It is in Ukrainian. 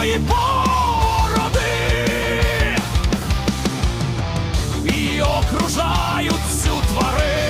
чорної бороди і окружають цю тварину.